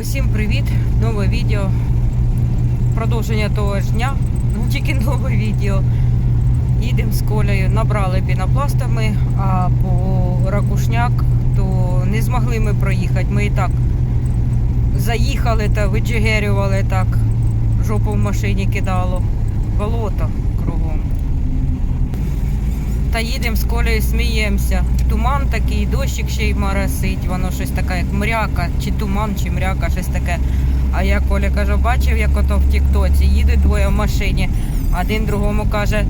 Усім привіт! Нове відео. Продовження того ж дня. Ну, тільки нове відео. Їдемо з колею, набрали пінопластами, а по ракушняк то не змогли ми проїхати. Ми і так заїхали та виджигерювали так. Жопу в машині кидало. Болото кругом. Та їдемо з колею, сміємося. Туман такий, дощик ще й моросить, воно щось таке, як мряка, чи туман, чи мряка, щось таке. А я Коля кажу, бачив, як ото в Тіктоці, їдуть двоє в машині, один другому каже,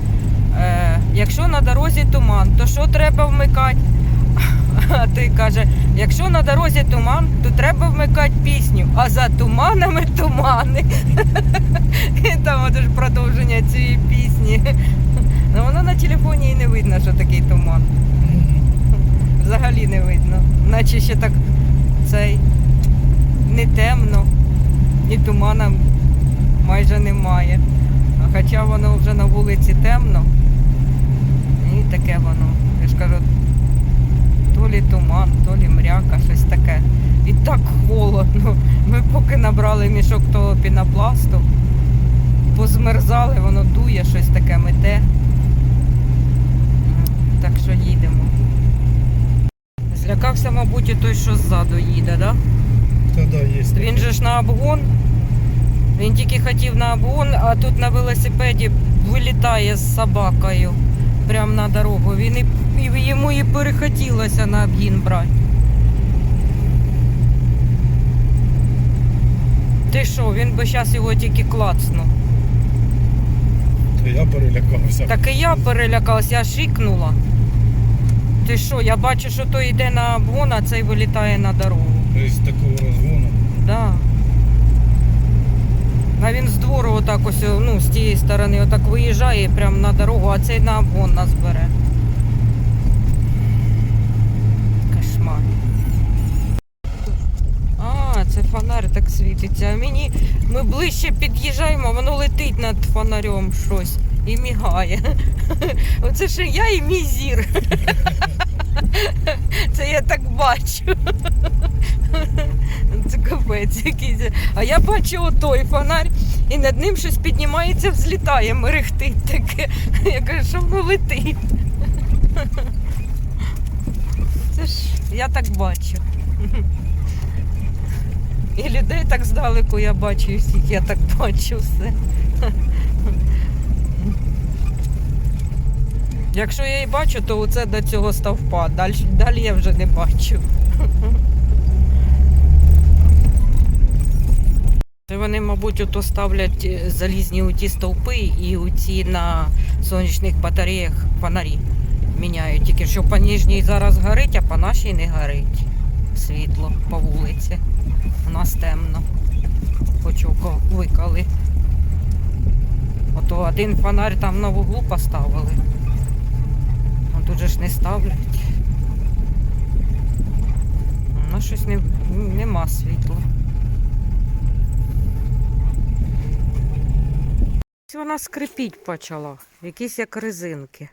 е, якщо на дорозі туман, то що треба вмикати? А ти каже, якщо на дорозі туман, то треба вмикати пісню, а за туманами тумани. І там от продовження цієї пісні. Ну воно на телефоні і не видно, що такий туман. Взагалі не видно. Наче ще так цей не темно, і тумана майже немає. Хоча воно вже на вулиці темно. І таке воно. Я ж кажу, то лі туман, то лі мряка, щось таке. І так холодно. Ми поки набрали мішок того пінопласту, позмерзали, воно дує, щось таке мете. Так що їдемо. Злякався, мабуть, і той, що ззаду їде, да? Та да, є. Він же ж на обгон. Він тільки хотів на обгон, а тут на велосипеді вилітає з собакою прямо на дорогу. Він і, і йому і перехотілося на обгін брати. Ти що, він би зараз його тільки клацнув. То я перелякався. Так і я перелякалась, я шикнула. Ти що, я бачу, що той йде на обгон, а цей вилітає на дорогу. Тобто з такого розгону. Да. А він з двору отак ось, ну, з тієї сторони отак виїжджає прямо на дорогу, а цей на обгон нас бере. Кошмар. А, це фонарь так світиться. А мені ми ближче під'їжджаємо, воно летить над фонарем щось і мігає. Оце ж я і мій зір. Це я так бачу. Це капець якийсь. А я бачу отой фонарь, і над ним щось піднімається, взлітає, мерехтить таке. Я кажу, що воно летить. Це ж я так бачу. І людей так здалеку я бачу, і всіх я так бачу все. Якщо я і бачу, то оце до цього стовпа. Далі, далі я вже не бачу. Це вони, мабуть, ото ставлять е, залізні у ті стовпи і у ці на сонячних батареях фонарі міняють. Тільки що по нижній зараз горить, а по нашій не горить світло по вулиці. У нас темно. Почуко викали. Ото один фонарь там на вуглу поставили. А тут же ж не ставлять. У нас щось не, нема світла. Вона скрипіть почала, якісь як резинки.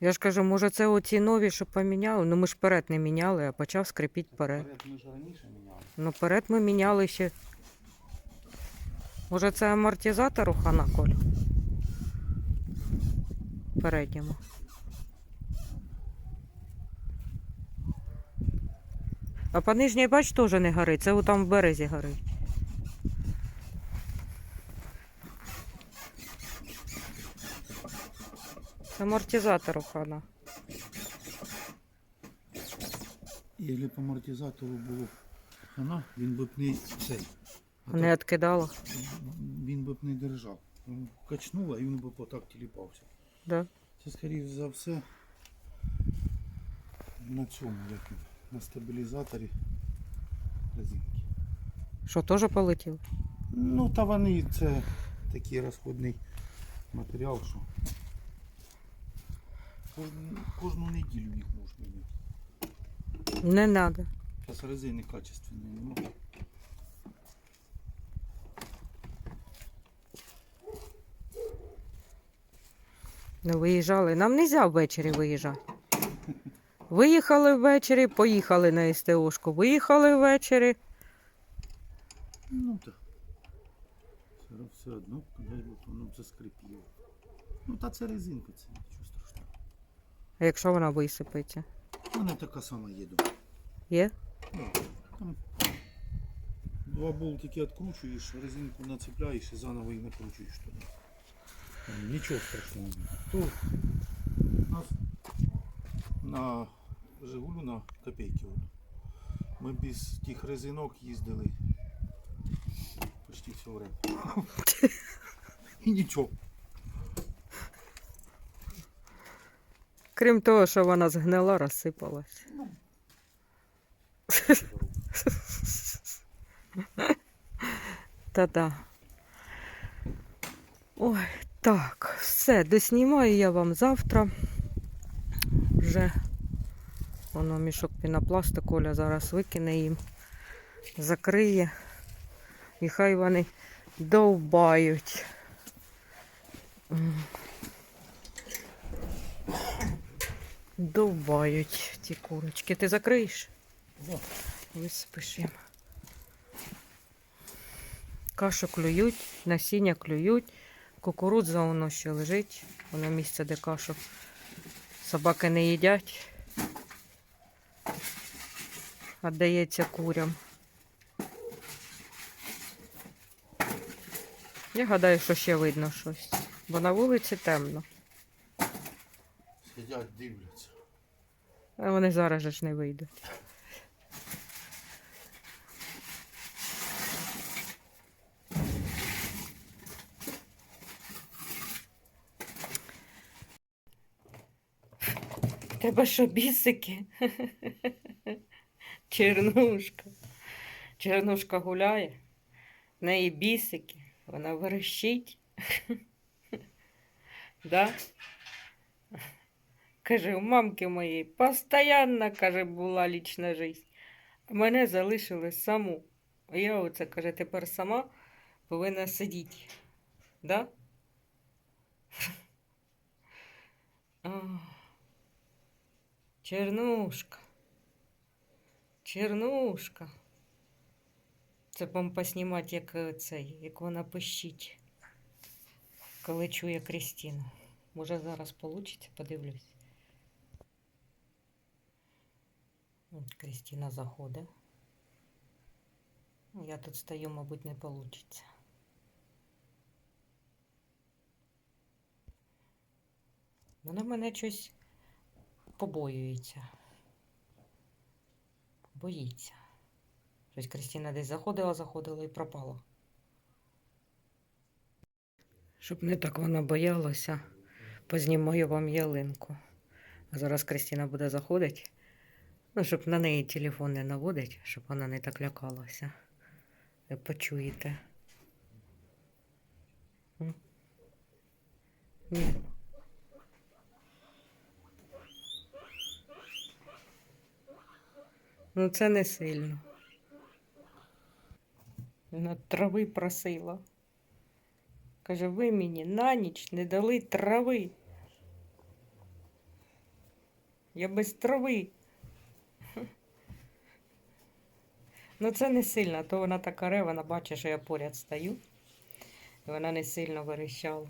Я ж кажу, може це оці нові, що поміняли. Ну ми ж перед не міняли, а почав скрипіть перед. Ми ж раніше міняли. Ну перед ми міняли ще. Може це амортизатор у хана Коль? Передньому. А по нижній бач теж не горить, це там в березі горить. Амортизатор хана. Якщо по амортизатору було вона, він би б не цей. А Не відкидало. він би б не держав. Він качнула і він би отак тіліпався. Да. Це скоріше за все на цьому, як на стабілізаторі резинки. Що теж полетів? Ну та вони це такий розходний матеріал, що кожну, кожну неділю їх можна міняти. Не треба. Зараз резини качественні немає. Не виїжджали. Нам не можна ввечері виїжджати. Виїхали ввечері, поїхали на СТОшку. Виїхали ввечері. Ну так. Все, все одно, дай воно заскрипіло. Ну та це резинка, це нічого. А якщо вона висипеться? У мене така сама дома. Є? Ну, там два болтики відкручуєш, резинку нацепляєш і заново її накручуєш туди. Там Нічого страшного. То у нас на Жигулю на копейки. Ми без тих резинок їздили почти все время. І нічого. Крім того, що вона згнила, розсипалась. Та-да. Ой, так, все, доснімаю я вам завтра. Вже воно мішок пінопласту Коля зараз викине їм, закриє. І хай вони довбають. М. Довбають ті курочки. Ти закриєш? Да. Висипиш. Кашу клюють, насіння клюють, кукурудза воно ще лежить. Воно місце, де кашу собаки не їдять. А дається курям. Я гадаю, що ще видно щось, бо на вулиці темно. Сидять, дивляться. А вони зараз же ж не вийдуть. Тебе що, бісики? Чернушка. Чернушка гуляє. В неї бісики. Вона верещить. Да? Каже, у мамки моєї постоянно, каже, була лічна життя. Мене залишили саму. А я оце, каже, тепер сама повинна сидіти. Да? Чернушка. Чернушка. Це вам поснімати, як е, цей, як вона пищить, коли чує Крістіну. Може зараз вийде, подивлюсь. От Крістіна заходить. Ну, Я тут стою, мабуть, не вийде. Вона мене щось побоюється. Боїться. Щось Крістіна десь заходила, заходила і пропала. Щоб не так вона боялася, познімаю вам ялинку. А зараз Крістіна буде заходити. Ну, щоб на неї телефон не наводить, щоб вона не так лякалася. Ви почуєте. Ні. Ну, це не сильно. Вона трави просила. Каже, ви мені на ніч не дали трави. Я без трави. Ну, це не сильно, то вона така ре, вона бачить, що я поряд стою. І вона не сильно верещала.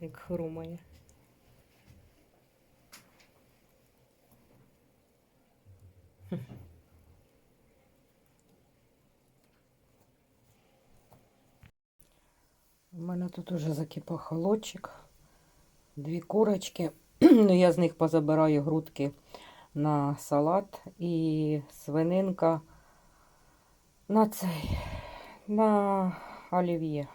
Як хрумає. У мене тут уже закипав холодчик. Дві курочки. Ну, я з них позабираю грудки на салат і свининка на цей, на олів'є.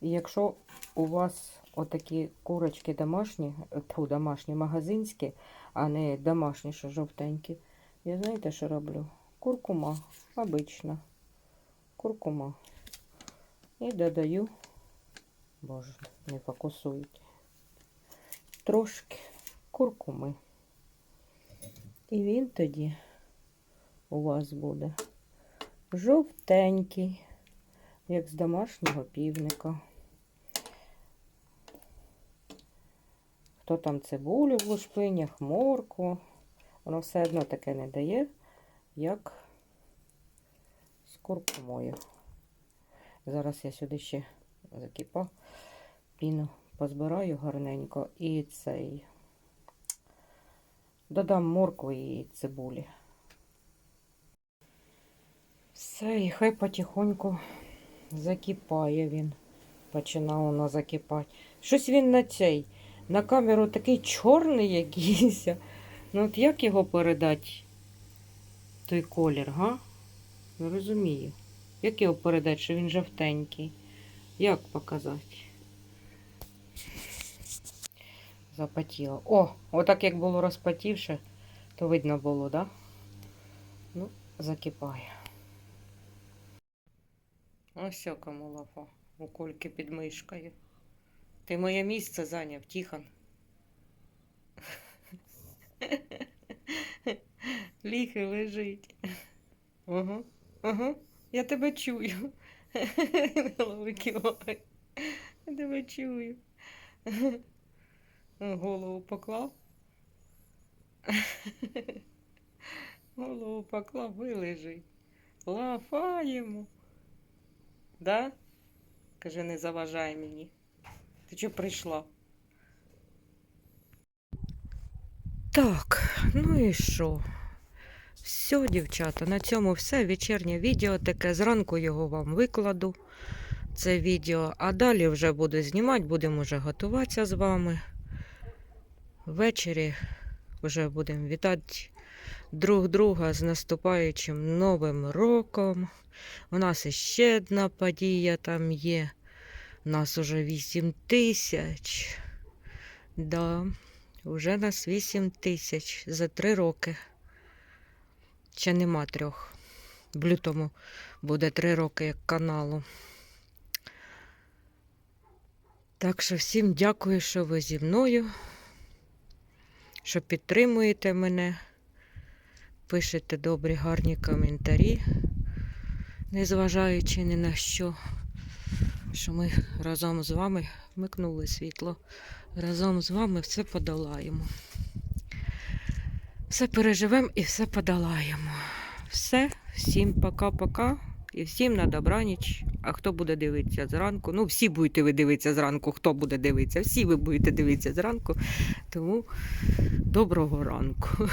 Якщо у вас отакі курочки домашні, тьфу, домашні магазинські, а не домашні, що жовтенькі, я знаєте, що роблю? Куркума, обична. Куркума. І додаю, боже, не фокусують, трошки куркуми. І він тоді у вас буде жовтенький, як з домашнього півника. хто там цибулю в лушпинях, морку. Воно все одно таке не дає, як з куркумою. Зараз я сюди ще закипа, піну позбираю гарненько і цей. Додам моркву і цибулі. Все, і хай потихоньку закипає він. Починав воно закипати. Щось він на цей. На камеру такий чорний якийсь. Ну от як його передати? Той колір, га? Не розумію. Як його передати, що він жовтенький? Як показати? Запотіло. О, отак як було розпотівше, то видно було, так? Да? Ну, закипає. Ось кому лафа. У кольки під мишкою. Ти моє місце зайняв, Тихон. Ліг і лежить. Ага, ага, я тебе чую. Голови кивай. Я тебе чую. Голову поклав. Голову поклав лежить. Лафаємо. Да? Каже, не заважай мені. Ти чого прийшла? Так, ну і що? Все, дівчата, на цьому все. Вечірнє відео таке. Зранку його вам викладу. Це відео. А далі вже буду знімати, будемо вже готуватися з вами. Ввечері вже будемо вітати друг друга з наступаючим Новим роком. У нас іще одна подія там є. У нас уже 8 тисяч. Да, вже нас 8 тисяч за три роки. Ще нема трьох. В лютому буде три роки як каналу. Так що всім дякую, що ви зі мною, що підтримуєте мене, пишете добрі, гарні коментарі, незважаючи ні на що, що ми разом з вами вмикнули світло. Разом з вами все подолаємо. Все переживемо і все подолаємо. Все, всім пока-пока. І всім на добраніч. А хто буде дивитися зранку? Ну, всі будете ви дивитися зранку, хто буде дивитися. Всі ви будете дивитися зранку. Тому доброго ранку.